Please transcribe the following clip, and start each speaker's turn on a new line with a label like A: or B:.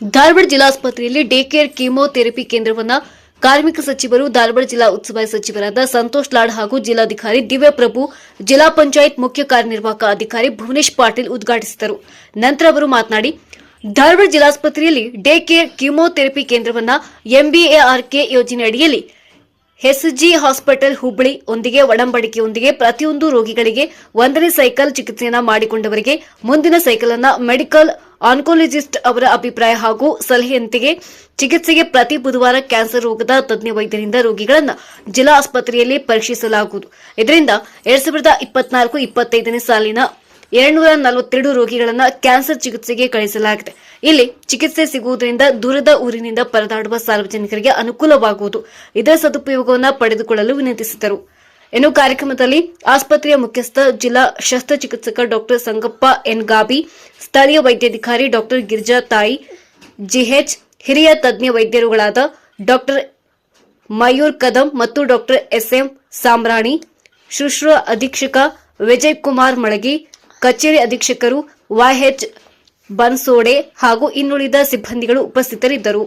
A: ಧಾರವಾಡ ಜಿಲ್ಲಾಸ್ಪತ್ರೆಯಲ್ಲಿ day care chemotherapy ಕೇಂದ್ರವನ್ನ ಕಾರ್ಮಿಕ ಸಚಿವರು ಧಾರವಾಡ ಜಿಲ್ಲಾ ಉಸ್ತುವಾರಿ ಸಚಿವರಾದ ಸಂತೋಷ್ ಲಾಡ್ ಹಾಗೂ ಜಿಲ್ಲಾಧಿಕಾರಿ ದಿವ್ಯಪ್ರಭು, ಜಿಲ್ಲಾ ಪಂಚಾಯತ್ ಮುಖ್ಯ ಕಾರ್ಯನಿರ್ವಾಹಕ ಅಧಿಕಾರಿ ಭುವನೇಶ್ ಪಾಟೀಲ್ ಉದ್ಘಾಟಿಸಿದರು. ನಂತರ ಅವರು ಮಾತನಾಡಿ, ಧಾರವಾಡ ಜಿಲ್ಲಾಸ್ಪತ್ರೆಯಲ್ಲಿ ಡೇ ಕೇರ್ ಕೀಮೋಥೆರಪಿ ಕೇಂದ್ರವನ್ನ ಎಂಬಿಎಆರ್ಕೆ ಯೋಜನೆ ಅಡಿಯಲ್ಲಿ ಎಸ್ಜಿ ಹಾಸ್ಪಿಟಲ್ ಹುಬ್ಬಳ್ಳಿ ಒಂದಿಗೆ ಒಡಂಬಡಿಕೆಯೊಂದಿಗೆ ಪ್ರತಿಯೊಂದು ರೋಗಿಗಳಿಗೆ ಒಂದನೇ ಸೈಕಲ್ ಚಿಕಿತ್ಸೆಯನ್ನ ಮಾಡಿಕೊಂಡವರಿಗೆ ಮುಂದಿನ ಸೈಕಲ್ ಅನ್ನ ಮೆಡಿಕಲ್ ಆನ್ಕೋಲಜಿಸ್ಟ್ ಅವರ ಅಭಿಪ್ರಾಯ ಹಾಗೂ ಸಲಹೆಯಂತೆಗೆ ಚಿಕಿತ್ಸೆಗೆ ಪ್ರತಿ ಬುಧವಾರ ಕ್ಯಾನ್ಸರ್ ರೋಗದ ತಜ್ಞ ವೈದ್ಯರಿಂದ ರೋಗಿಗಳನ್ನು ಜಿಲ್ಲಾ ಆಸ್ಪತ್ರೆಯಲ್ಲಿ ಪರೀಕ್ಷಿಸಲಾಗುವುದು. ಇದರಿಂದ ಎರಡ್ ಸಾವಿರದ ಇಪ್ಪತ್ನಾಲ್ಕು, ಇಪ್ಪತ್ತೈದನೇ ಸಾಲಿನ ಎರಡ್ನೂರ ನಲವತ್ತೆರಡು ರೋಗಿಗಳನ್ನ ಕ್ಯಾನ್ಸರ್ ಚಿಕಿತ್ಸೆಗೆ ಕಳಿಸಲಾಗಿದೆ. ಇಲ್ಲಿ ಚಿಕಿತ್ಸೆ ಸಿಗುವುದರಿಂದ ದೂರದ ಊರಿನಿಂದ ಪರದಾಡುವ ಸಾರ್ವಜನಿಕರಿಗೆ ಅನುಕೂಲವಾಗುವುದು. ಇದರ ಸದುಪಯೋಗವನ್ನು ಪಡೆದುಕೊಳ್ಳಲು ವಿನಂತಿಸಿದರು. ಇನ್ನು ಕಾರ್ಯಕ್ರಮದಲ್ಲಿ ಆಸ್ಪತ್ರೆಯ ಮುಖ್ಯಸ್ಥ, ಜಿಲ್ಲಾ ಶಸ್ತ್ರಚಿಕಿತ್ಸಕ ಡಾಕ್ಟರ್ ಸಂಗಪ್ಪ ಎನ್. ಗಾಬಿ, ಸ್ಥಳೀಯ ವೈದ್ಯಾಧಿಕಾರಿ ಡಾಕ್ಟರ್ ಗಿರಿಜಾ ತಾಯಿ, ಜಿಎಚ್, ಹಿರಿಯ ತಜ್ಞ ವೈದ್ಯರುಗಳಾದ ಡಾಕ್ಟರ್ ಮಯೂರ್ ಕದಂ ಮತ್ತು ಡಾಕ್ಟರ್ ಎಸ್ಎಂ ಸಾಮ್ರಾಣಿ ಶುಶ್ರೂ ಅಧೀಕ್ಷಕ ವಿಜಯ್ ಕುಮಾರ್ ಮಳಗಿ ಕಚೇರಿ ಅಧೀಕ್ಷಕರು ವೈಎಚ್ ಬನ್ಸೋಡೆ ಹಾಗೂ ಇನ್ನುಳಿದ ಸಿಬ್ಬಂದಿಗಳು ಉಪಸ್ಥಿತರಿದ್ದರು.